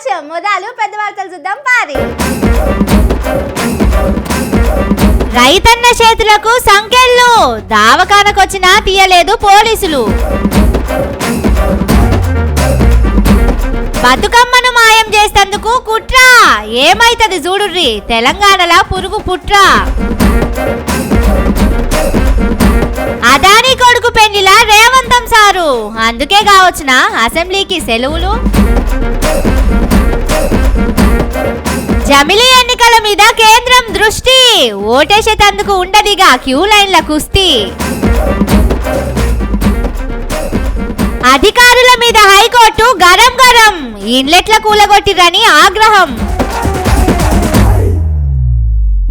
ఇంకెందుకు మొదలు పెద్ద వార్తలు చూద్దాం పారి. రైతన్న చేతులకు సంకెళ్ళు. దావకానకొచ్చినా తీయలేదు పోలీసులు. బతుకమ్మను మాయం చేసేందుకు కుట్ర. ఏమైతది చూడుర్రి తెలంగాణలో పురుగు పుట్ర. అదాని కొడుకు పెళ్ళిలా రేవంతం సారు. అందుకే కావచ్చున అసెంబ్లీకి సెలవులు? జమిలీ ఎన్నికల మీద కేంద్రం దృష్టి. ఓటేసేటందుకు ఉండదిగా క్యూ లైన్ల కుస్తీ. అధికారుల మీద హైకోర్టు గరం గరం. ఇండ్లెట్ల కూలగొట్టిరని ఆగ్రహం.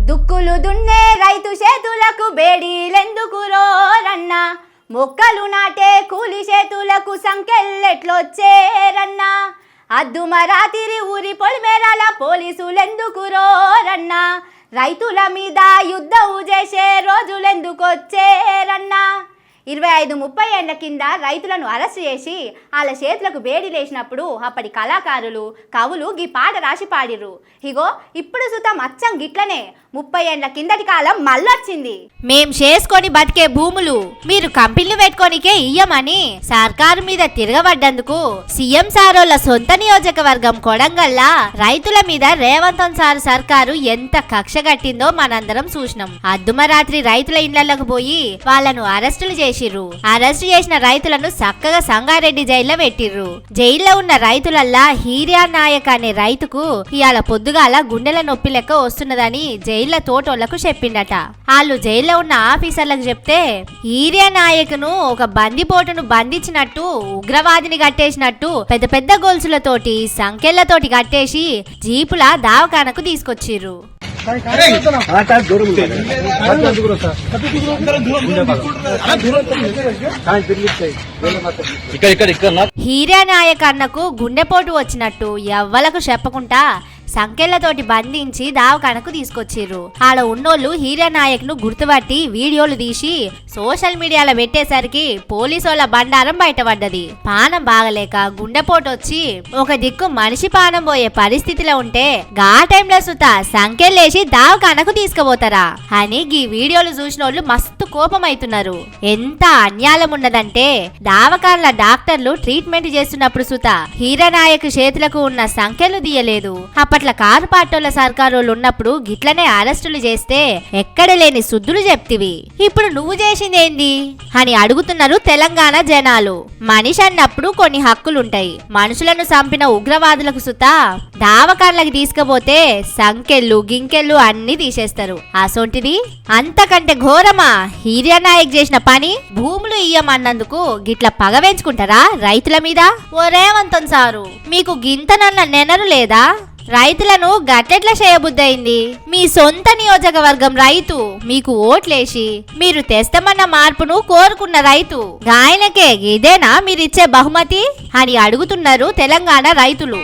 దుక్కులు దున్నే రైతు చేతులకు బేడీలెందుకు రోరన్న? మొక్కలు నాటే కూలి చేతులకు సంకెళ్ళెట్లొచ్చేరన్న? అద్దుమ మరాతిరి ఊరి పొలిమేరాల పోలీసులెందుకు రోరన్న? రైతుల మీద యుద్ధం చేసే రోజులెందుకొచ్చేరన్నా? ఇరవై ఐదు ముప్పై ఏళ్ళ కింద రైతులను అరెస్ట్ చేసి వాళ్ళ చేతులకు వేడి లేచినప్పుడు అప్పటి కళాకారులు కవులు గీ పాట రాసి పాడిర్రు. ఇగో ఇప్పుడు సుతం అచ్చం గిట్లనే ముప్పై ఏళ్ళ కిందటి కాలం మళ్ళొచ్చింది. మేం చేసుకొని బతికే భూములు మీరు కంపెనీలు పెట్టుకోనికే ఇయ్యమని సర్కారు మీద తిరగబడ్డందుకు సీఎం సారోళ్ళ సొంత నియోజకవర్గం కొడంగల్లా రైతుల మీద రేవంతం సార్ సర్కారు ఎంత కక్ష కట్టిందో మనందరం చూసినాం. అద్దుమరాత్రి రైతుల ఇండ్లకు పోయి వాళ్ళను అరెస్టులు చేసిర్రు. అరెస్ట్ చేసిన రైతులను చక్కగా సంగారెడ్డి జైల్లో పెట్టిర్రు. జైల్లో ఉన్న రైతులల్లా హీరియా నాయక్ అనే రైతుకు ఇవాళ పొద్దుగాల గుండెల నొప్పి లెక్క వస్తున్నదని జైళ్ళ తోటోళ్ళకు చెప్పిండట. వాళ్ళు జైల్లో ఉన్న ఆఫీసర్లకు చెప్తే హీరియా నాయకును ఒక బందిపోటును బంధించినట్టు ఉగ్రవాదిని కట్టేసినట్టు పెద్ద పెద్ద గొలుసులతోటి సంఖ్యలతోటి కట్టేసి జీపుల దావకానకు తీసుకొచ్చిర్రు. హీరా నాయక్ అన్నకు గుండెపోటు వచ్చినట్టు ఎవ్వలకు చెప్పకుండా సంకెళ్ళతోటి బంధించి దావకానకు తీసుకొచ్చిర్రు. ఆడ ఉన్నోళ్ళు హీరా నాయక్ను గుర్తుపట్టి వీడియోలు తీసి సోషల్ మీడియాలో పెట్టేసరికి పోలీసోళ్ళ బండారం బయటపడ్డది. పానం బాగలేక గుండెపోటు వచ్చి ఒక దిక్కు మనిషి పానం పోయే పరిస్థితిలో ఉంటే గా టైంలో సుత సంకెళ్ళేసి దావకానకు తీసుకుపోతారా అని ఈ వీడియోలు చూసిన వాళ్ళు మస్తు కోపమైతున్నారు. ఎంత అన్యాయం ఉన్నదంటే దావకాన్ల డాక్టర్లు ట్రీట్మెంట్ చేస్తున్నప్పుడు సుత హీరనాయక్ చేతులకు ఉన్న సంఖ్యలు తీయలేదు. అప్పట్ల కారు పాటోళ్ళ సర్కారోళ్ళు ఉన్నప్పుడు గిట్లనే అరెస్టులు చేస్తే ఎక్కడ లేని శుద్ధులు చెప్తివి. ఇప్పుడు నువ్వు చేసిందేంది? అని అడుగుతున్నారు తెలంగాణ జనాలు. మనిషి అన్నప్పుడు కొన్ని హక్కులుంటాయి. మనుషులను చంపిన ఉగ్రవాదులకు సుత దావకాన్లకి తీసుకపోతే సంకెళ్ళు గింకెళ్ళు అన్ని తీసేస్తారు. అసొంటిది? అంతకంటే ఘోరమా? హీర్యనాయక్ చేసిన పని భూములు ఇయ్యమన్నందుకు గిట్ల పగ పెంచుకుంటారా రైతుల మీద? ఓ రేవంతం సారు మీకు గింతనన్న నెనరు లేదా? రైతులను గట్టెట్ల చేయబుద్దయింది. మీ సొంత నియోజకవర్గం రైతు మీకు ఓట్లేసి మీరు తెస్తామన్న మార్పును కోరుకున్న రైతు గాయనకే ఇదేనా మీరిచ్చే బహుమతి? అని అడుగుతున్నారు తెలంగాణ రైతులు.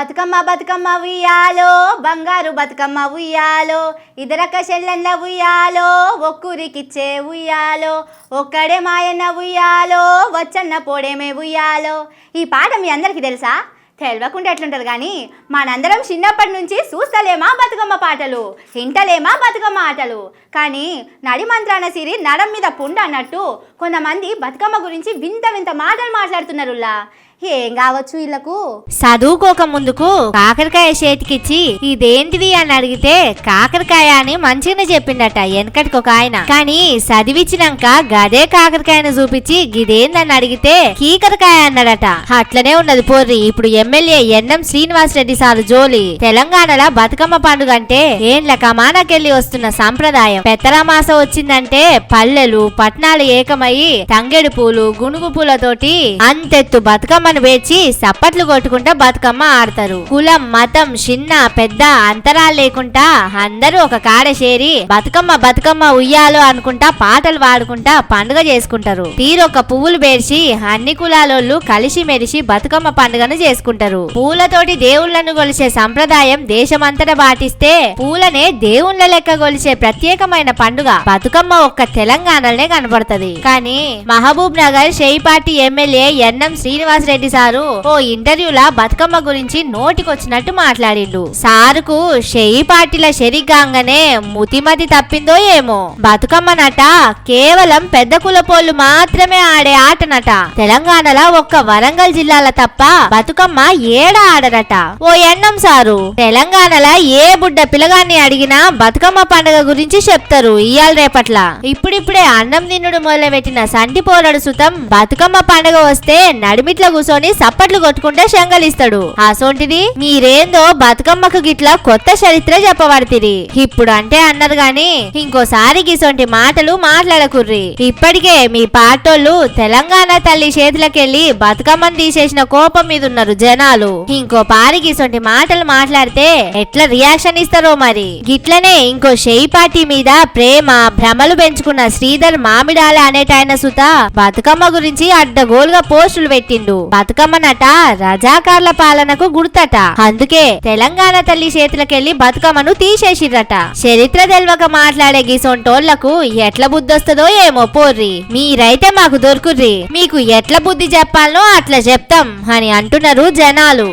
బతుకమ్మ బతుకమ్మ ఉయ్యాలో బంగారు బతుకమ్మ ఉయ్యాలో ఇదరక చెల్లెళ్ళ ఉయ్యాలో ఒక్కూరికిచ్చే ఉయ్యాలో ఒక్కడే మాయన్న ఉయ్యాలో వచ్చన్న పోడేమే ఉయ్యాలో. ఈ పాట మీ అందరికీ తెలుసా? తెలియకుండా ఎట్లుంటుంది కానీ మనందరం చిన్నప్పటి నుంచి చూస్తలేమా బతుకమ్మ పాటలు ఇంటలేమా బతుకమ్మ ఆటలు. కానీ నడి మంత్రాన సిరి నడం మీద పుండ అన్నట్టు కొంతమంది బతుకమ్మ గురించి వింత వింత మాటలు మాట్లాడుతున్నారులా ఏం కావచ్చు వీళ్ళకు చదువుకోక ముందుకు కాకరకాయ చేతికిచ్చి ఇదేంటిది అని అడిగితే కాకరకాయ అని మంచిగానే చెప్పిండట వెనకటికి ఒక ఆయన. కానీ చదివిచ్చినాక గదే కాకరకాయను చూపించి గిదేందని అడిగితే కీకరకాయ అన్నాడట. అట్లనే ఉన్నది పోర్రి. ఇప్పుడు MLA NM Srinivas Reddy sir జోలి. తెలంగాణలో బతుకమ్మ పండుగ అంటే ఏండ్ల కమానకెళ్ళి వస్తున్న సంప్రదాయం. పెత్తరామాస వచ్చిందంటే పల్లెలు పట్నాలు ఏకమయ్యి తంగెడు పూలు గునుగు పూలతోటి అంతెత్తు బతుకమ్మ బతుకమ్మను వేచి సప్పట్లు కొట్టుకుంటా బతుకమ్మ ఆడతారు. కులం మతం చిన్న పెద్ద అంతరాలు లేకుండా అందరూ ఒక కాడ చేరి బతుకమ్మ బతుకమ్మ ఉయ్యాలో అనుకుంటా పాటలు పాడుకుంటా పండుగ చేసుకుంటారు. తీరొక్క పువ్వులు పేర్చి అన్ని కులాలోళ్ళు కలిసి మెలిసి బతుకమ్మ పండుగను చేసుకుంటారు. పూలతోటి దేవుళ్ళను కొలిసే సంప్రదాయం దేశమంతటా పాటిస్తే పూలనే దేవుళ్ళ లెక్క కొలిసే ప్రత్యేకమైన పండుగ బతుకమ్మ ఒక్క తెలంగాణలోనే కనబడుతుంది కానీ మహబూబ్ నగర్ షేయిపాటి ఎమ్మెల్యే ఎన్ఎం శ్రీనివాసరెడ్డి సారు ఓ ఇంటర్వ్యూలా బతుకమ్మ గురించి నోటికొచ్చినట్టు మాట్లాడిండు. సారుకు షెయి పార్టీల షెరిగ్గాంగనే ముతిమతి తప్పిందో ఏమో. బతుకమ్మ నట కేవలం పెద్ద కులపోళ్ళు మాత్రమే ఆడే ఆటనట తెలంగాణలో ఒక్క వరంగల్ జిల్లాల తప్ప బతుకమ్మ ఏడ ఆడరట? ఓ ఎన్నం సారు తెలంగాణలో ఏ బుడ్డ పిల్లగాన్ని అడిగినా బతుకమ్మ పండుగ గురించి చెప్తారు ఇయాల రేపట్ల. ఇప్పుడిప్పుడే అన్నం తిన్నుడు మొదలుపెట్టిన సంటి పోరడు సుతం బతుకమ్మ పండుగ వస్తే నడిమిట్ల కూర్చొని సప్పట్లు కొట్టుకుంటే శంగలిస్తాడు. అసోంటిది మీరేందో బతుకమ్మకు గిట్ల కొత్త చరిత్ర చెప్పబడితిరి. ఇప్పుడు అంటే అన్నారు గాని ఇంకోసారి గిసొంటి మాటలు మాట్లాడకుర్రి. ఇప్పటికే మీ పాటోళ్ళు తెలంగాణ తల్లి చేతులకెళ్ళి బతుకమ్మని తీసేసిన కోపం మీద ఉన్నారు జనాలు. ఇంకో పారికి ఇసొంటి మాటలు మాట్లాడితే ఎట్లా రియాక్షన్ ఇస్తారో మరి. గిట్లనే ఇంకో షెయి పార్టీ మీద ప్రేమ భ్రమలు పెంచుకున్న శ్రీధర్ మామిడాల అనేటాయన సుత బతుకమ్మ గురించి అడ్డగోలుగా పోస్టులు పెట్టిండు. బతుకమ్మనట. రజాకార్ల పాలనకు గుర్తట. అందుకే తెలంగాణ తల్లి చేతులకెళ్ళి బతుకమ్మను తీసేసిర్రట. చరిత్ర తెల్వక మాట్లాడే గిసొంటోళ్ళకు ఎట్ల బుద్ధి వస్తుందో ఏమో పోర్రి. మీరైతే మాకు దొరుకుర్రి. మీకు ఎట్ల బుద్ధి చెప్పాలనో అట్లా చెప్తాం అని అంటున్నారు జనాలు.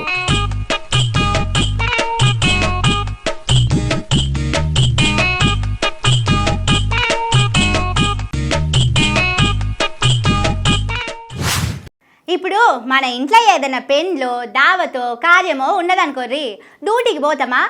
ఇప్పుడు మన ఇంట్లో ఏదైనా పెన్లో దావతో కార్యమో ఉన్నదనుకోర్రి డ్యూటీకి పోతామా?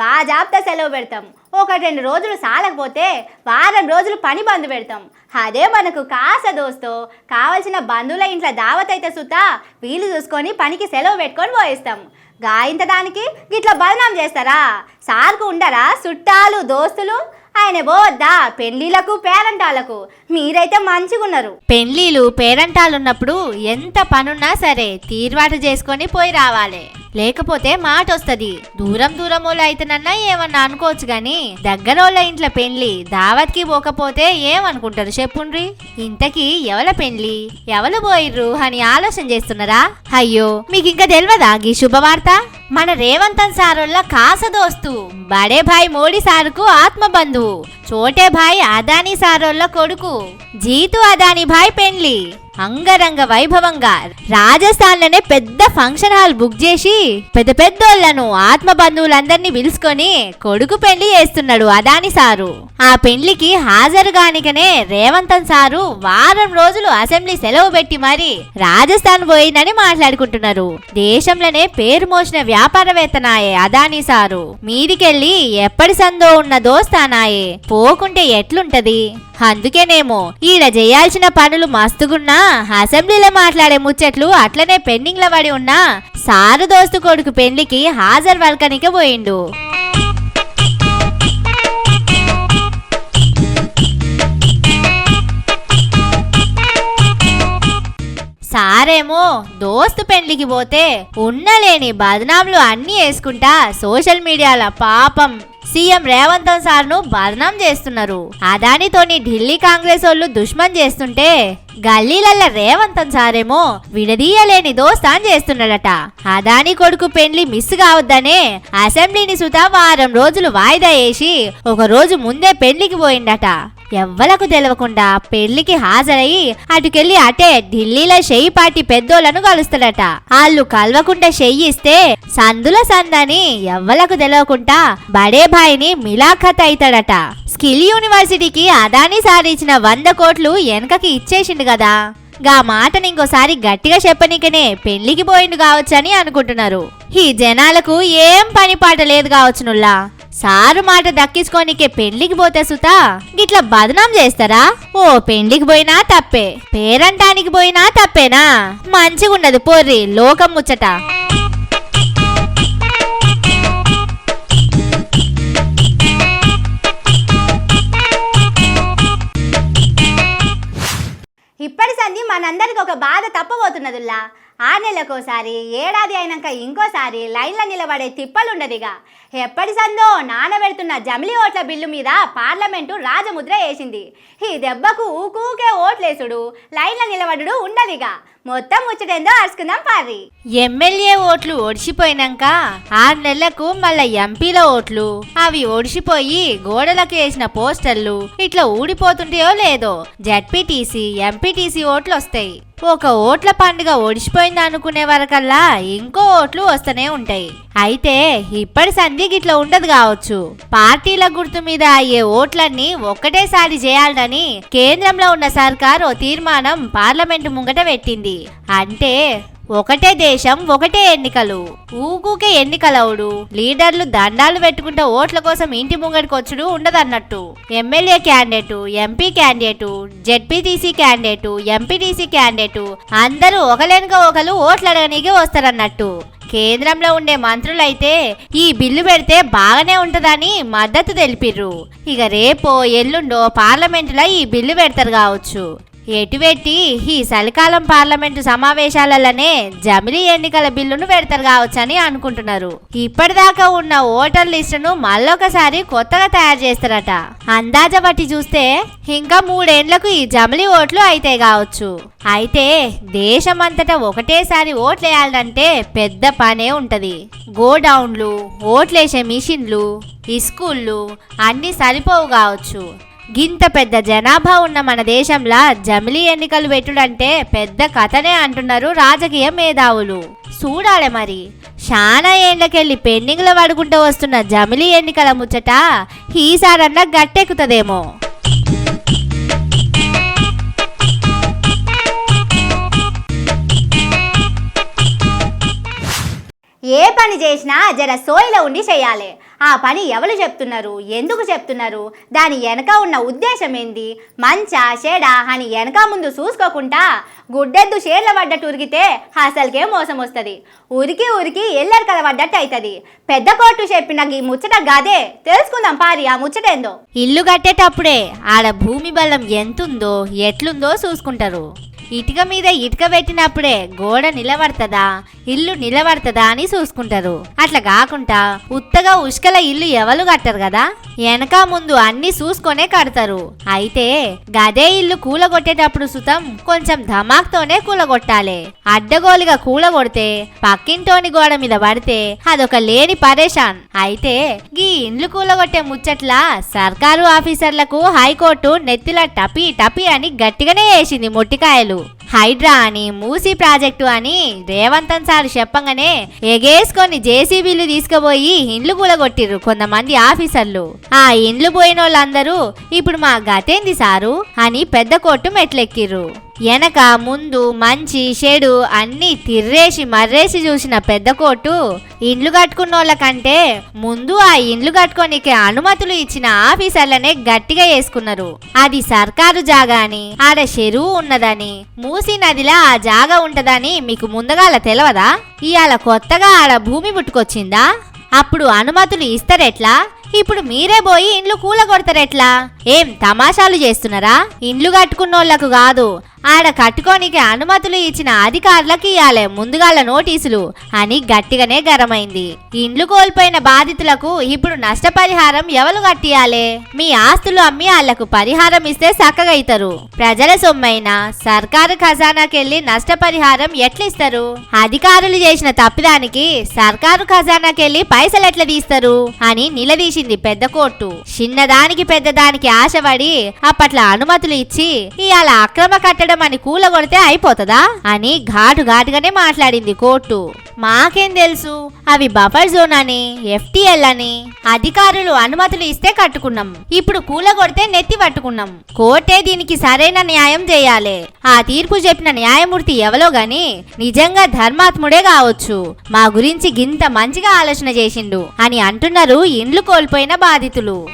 బాగా జాబ్తా సెలవు పెడతాం. ఒక రెండు రోజులు సాలకపోతే వారం రోజులు పని బంద్ పెడతాం. అదే మనకు కాస దోస్తో కావలసిన బంధువుల ఇంట్లో దావత్ అయితే సుతా వీలు చూసుకొని పనికి సెలవు పెట్టుకొని పోయిస్తాం. గాయించడానికి ఇంత దానికి గిట్లా బదనాం చేస్తారా? సార్కు ఉండరా? చుట్టాలు దోస్తులు ఆయన పోవద్దా పెళ్ళిలకు పేరంటాలకు మీరైతే మంచిగున్నారు. పెళ్ళిలు పేరంటాలున్నప్పుడు ఎంత పనున్నా సరే తీర్వాటు చేసుకొని పోయి రావాలి. లేకపోతే మాట వస్తుంది దూరం దూరం వాళ్ళు అయితేనన్నా ఏమన్నా అనుకోవచ్చు గాని దగ్గరోళ్ళ ఇంట్లో పెళ్ళి దావత్కి పోకపోతే ఏమనుకుంటారు చెప్పుండ్రి? ఇంతకీ ఎవల పెళ్ళి ఎవరు పోయిర్రు అని ఆలోచన చేస్తున్నారా? అయ్యో మీకు ఇంకా తెలియదా గీ శుభవార్త? మన రేవంతన్ సారుల కాస దోస్తు బడే భాయ్ మోడీ సారుకు ఆత్మ బంధువు చోటే భాయ్ అదానీ సారోళ్ళ కొడుకు. జీతు అదానీ భాయ్ పెండ్లి. అంగరంగ వైభవంగా రాజస్థాన్లోనే పెద్ద ఫంక్షన్ హాల్ బుక్ చేసి పెద్ద పెద్దోళ్ళను ఆత్మ బంధువులందరినీ పిలుచుకొని కొడుకు పెళ్ళి చేస్తున్నాడు అదాని సారు. ఆ పెళ్ళికి హాజరుగానికనే రేవంతన్ సారు వారం రోజులు అసెంబ్లీ సెలవు పెట్టి మరి రాజస్థాన్ పోయిందని మాట్లాడుకుంటున్నారు. దేశంలోనే పేరు మోసిన వ్యాపారవేత్తనాయే అదాని సారు. మీదికెళ్ళి ఎప్పటి సందో ఉన్న దోస్తానాయే పోకుంటే ఎట్లుంటది? అందుకేనేమో ఈడ చేయాల్సిన పనులు మస్తుగున్నా అసెంబ్లీలో మాట్లాడే ముచ్చట్లు అట్లనే పెండింగ్ పడి ఉన్నా సారు దోస్తు కొడుకు పెళ్ళికి హాజరు వల్కనిక పోయిండు. సారేమో దోస్తు పెండ్లికి పోతే ఉన్నలేని బదనాంలు అన్నీ వేసుకుంటా సోషల్ మీడియాలో పాపం. సీఎం రేవంత్ సార్ను బదనాం చేస్తున్నారు. అదానితోని ఢిల్లీ కాంగ్రెస్ వాళ్ళు దుష్మన్ చేస్తుంటే గల్లీలల్ల రేవంత్ సారేమో విడదీయలేని దోస్తాన్ చేస్తున్నాడట. అదాని కొడుకు పెండ్లి మిస్ కావద్దనే అసెంబ్లీని సుతా వారం రోజులు వాయిదా వేసి ఒక రోజు ముందే పెండ్లికి పోయిండట. ఎవ్వలకు తెలవకుండా పెళ్ళికి హాజరయ్యి అటుకెళ్ళి అటే ఢిల్లీలో షెయ్యి పార్టీ పెద్దోళ్ళను కలుస్తాడట. వాళ్ళు కలవకుండా షెయ్యి ఇస్తే సందుల సందని ఎవ్వలకు తెలవకుండా బడే భాయిని మిలాఖత్ అవుతాడట స్కిల్ యూనివర్సిటీకి అదాని సారించిన వంద కోట్లు వెనకకి ఇచ్చేసిండు కదా. గా మాటని ఇంకోసారి గట్టిగా చెప్పనీకనే పెళ్ళికి పోయిండు కావచ్చని అనుకుంటున్నారు. ఈ జనాలకు ఏం పని పాట లేదు కావచ్చునుల్లా. సారు మాట దక్కించుకోనికే పెళ్ళికి పోతే సుతా? గిట్లా బదనాం చేస్తారా? ఓ పెళ్ళికి పోయినా తప్పే. పేరంటానికి పోయినా తప్పేనా? మంచిగున్నది పోర్రి లోకం ముచ్చట. ఇప్పటి సంధి మనందరికి ఒక బాధ తప్పబోతున్నదిలా ఆరు నెలలకోసారి ఏడాది అయినాక ఇంకోసారి లైన్లో నిలబడే తిప్పలుండదిగా. ఎప్పటి సందో నానబెడుతున్న జమిలి ఓట్ల బిల్లు మీద పార్లమెంటు రాజముద్ర వేసింది. ఈ దెబ్బకు ఊకూకే ఓట్లేసుడు లైన్లో నిలబడుడు ఉండదిగా. మొత్తం ముచ్చటేందో అరుచుకుందాం పారి ఎమ్మెల్యే ఓట్లు ఒడిసిపోయినాక ఆరు నెలలకు మళ్ళా ఎంపీల ఓట్లు. అవి ఒడిసిపోయి గోడలకు వేసిన పోస్టర్లు ఇట్లా ఊడిపోతుంటాయో లేదో. జడ్పీటీసీ ఎంపీటీసీ ఓట్లు వస్తాయి ఒక ఓట్ల పండుగ ఓడిచిపోయింది అనుకునే వరకల్లా ఇంకో ఓట్లు వస్తూనే ఉంటాయి. అయితే ఇప్పటి సంధి గిట్ల ఉండదు కావచ్చు. పార్టీల గుర్తు మీద అయ్యే ఓట్లన్నీ ఒక్కటేసారి చేయాలని కేంద్రంలో ఉన్న సర్కార్ ఓ తీర్మానం పార్లమెంటు ముంగట పెట్టింది. అంటే ఒకటే దేశం ఒకటే ఎన్నికలు. ఊకూకే ఎన్నికలవుడు. లీడర్లు దండాలు పెట్టుకుంటే ఓట్ల కోసం ఇంటి ముంగడికి వచ్చుడు ఉండదన్నట్టు. MLA candidate MP candidate ZPTC candidate MPTC candidate అందరూ ఒకలేనుక ఒకరు ఓట్లు అడగనీకి వస్తారన్నట్టు. కేంద్రంలో ఉండే మంత్రులైతే ఈ బిల్లు పెడితే బాగానే ఉంటుందని మద్దతు తెలిపిర్రు. ఇక రేపో ఎల్లుండో పార్లమెంటులో ఈ బిల్లు పెడతారు కావచ్చు. ఎటువెట్టి ఈ చలికాలం పార్లమెంటు సమావేశాలలోనే జమిలీ ఎన్నికల బిల్లును పెడతారు కావచ్చని అనుకుంటున్నారు. ఇప్పటిదాకా ఉన్న ఓటర్ లిస్టును మళ్ళొకసారి కొత్తగా తయారు చేస్తారట. అందాజ బట్టి చూస్తే ఇంకా మూడేండ్లకు ఈ జమిలీ ఓట్లు అయితే కావచ్చు. అయితే దేశమంతటా ఒకటేసారి ఓట్లు వేయాలంటే పెద్ద పనే ఉంటది. గోడౌన్లు ఓట్లేసే మిషన్లు ఇస్కూళ్ళు స్కూళ్ళు అన్నీ సరిపోవు కావచ్చు. గింత పెద్ద జనాభా ఉన్న మన దేశంలో జమిలీ ఎన్నికలు పెట్టుడంటే పెద్ద కథనే అంటున్నారు రాజకీయ మేధావులు. చూడాలి మరి. చాలా ఏండ్లకెళ్ళి పెండింగ్లో పడుకుంటూ వస్తున్న జమిలీ ఎన్నికల ముచ్చట ఈసారన్నా గట్టెక్కుతుందేమో. ఏ పని చేసినా జర సోయిలో ఉండి చేయాలి. ఆ పని ఎవరు చెప్తున్నారు? ఎందుకు చెప్తున్నారు? దాని వెనక ఉన్న ఉద్దేశం ఏంది? మంచా షేడా అని వెనక ముందు చూసుకోకుండా గుడ్డెద్దు షేర్ల పడ్డట్టు ఉరికితే అసలుకే మోసం వస్తుంది. ఉరికి ఉరికి ఎల్లరు కథ పడ్డట్టు అవుతుంది పెద్ద కోర్టు చెప్పిన ఈ ముచ్చట గదే. తెలుసుకుందాం పారి ఆ ముచ్చట ఏందో ఇల్లు కట్టేటప్పుడే ఆడ భూమి బలం ఎంతుందో ఎట్లుందో చూసుకుంటారు. ఇటుక మీద ఇటుక పెట్టినప్పుడే గోడ నిలబడతదా? ఇల్లు నిలబడతదా అని చూసుకుంటారు. అట్లా కాకుండా ఉత్తగా ఉష్కల ఇల్లు ఎవరు కట్టరు కదా? వెనక ముందు అన్ని చూసుకొనే కడతారు. అయితే గదే ఇల్లు కూలగొట్టేటప్పుడు సుతం కొంచెం ధమాక్తోనే కూలగొట్టాలి. అడ్డగోలుగా కూలగొడితే పక్కింటోని గోడ మీద పడితే అదొక లేని పరేషాన్. అయితే గీ ఇండ్లు కూలగొట్టే ముచ్చట్ల సర్కారు ఆఫీసర్లకు హైకోర్టు నెత్తిల టపి టపి అని గట్టిగానే వేసింది మొట్టికాయలు. హైడ్రా అని మూసీ ప్రాజెక్టు అని రేవంతన్ సార్ చెప్పంగానే ఎగేసుకొని జేసీబీలు తీసుకుపోయి ఇండ్లు కూలగొట్టిర్రు కొంతమంది ఆఫీసర్లు. ఆ ఇండ్లు పోయిన వాళ్ళందరూ ఇప్పుడు మా గతేంది సారు? అని పెద్ద కోర్టు మెట్లెక్కిర్రు. వెనక ముందు మంచి చెడు అన్ని తిర్రేసి మర్రేసి చూసిన పెద్ద కోటు ఇండ్లు కట్టుకున్నోళ్ళకంటే ముందు ఆ ఇండ్లు కట్టుకోనికి అనుమతులు ఇచ్చిన ఆఫీసర్లనే గట్టిగా వేసుకున్నారు అది సర్కారు జాగా అని ఆడ చెరువు ఉన్నదని మూసి నదిలో ఆ జాగా ఉంటదని మీకు ముందుగాల తెలవదా? ఇవాళ కొత్తగా ఆడ భూమి పుట్టుకొచ్చిందా? అప్పుడు అనుమతులు ఇస్తారెట్లా? ఇప్పుడు మీరే పోయి ఇండ్లు కూలగొడతారెట్లా? ఏం తమాషాలు చేస్తున్నారా? ఇండ్లు కట్టుకున్నోళ్ళకు కాదు ఆడ కట్టుకోనికి అనుమతులు ఇచ్చిన అధికారులకు ఇయ్యాలే ముందుగాల నోటీసులు అని గట్టిగానే గరమైంది. ఇండ్లు కోల్పోయిన బాధితులకు ఇప్పుడు నష్టపరిహారం ఎవరు కట్టియాలే మీ ఆస్తులు అమ్మి వాళ్ళకు పరిహారం ఇస్తే చక్కగైతారు ప్రజల సొమ్మైనా సర్కారు ఖజానాకెళ్ళి నష్టపరిహారం ఎట్లిస్తారు? అధికారులు చేసిన తప్పిదానికి సర్కారు ఖజానాకెళ్ళి పైసలు ఎట్లా తీస్తారు? అని నిలదీసింది పెద్ద కోర్టు. చిన్నదానికి పెద్దదానికి ఆశపడి అప్పట్ల అనుమతులు ఇచ్చి ఇవాళ అక్రమ కట్టడం అని కూలగొడితే అయిపోతుందా? అని ఘాటు ఘాటుగానే మాట్లాడింది కోర్టు. మాకేం తెలుసు? అవి బఫర్ జోన్ అని ఎఫ్టిఎల్ అని అధికారులు అనుమతులు ఇస్తే కట్టుకున్నాం. ఇప్పుడు కూలగొడితే నెత్తి పట్టుకున్నాం. కోర్టే దీనికి సరైన న్యాయం చేయాలి. ఆ తీర్పు చెప్పిన న్యాయమూర్తి ఎవలో గాని నిజంగా ధర్మాత్ముడే కావచ్చు. మా గురించి గింత మంచిగా ఆలోచన చేసిండు అని అంటున్నారు ఇండ్లు కోల్పోయిన బాధితులు.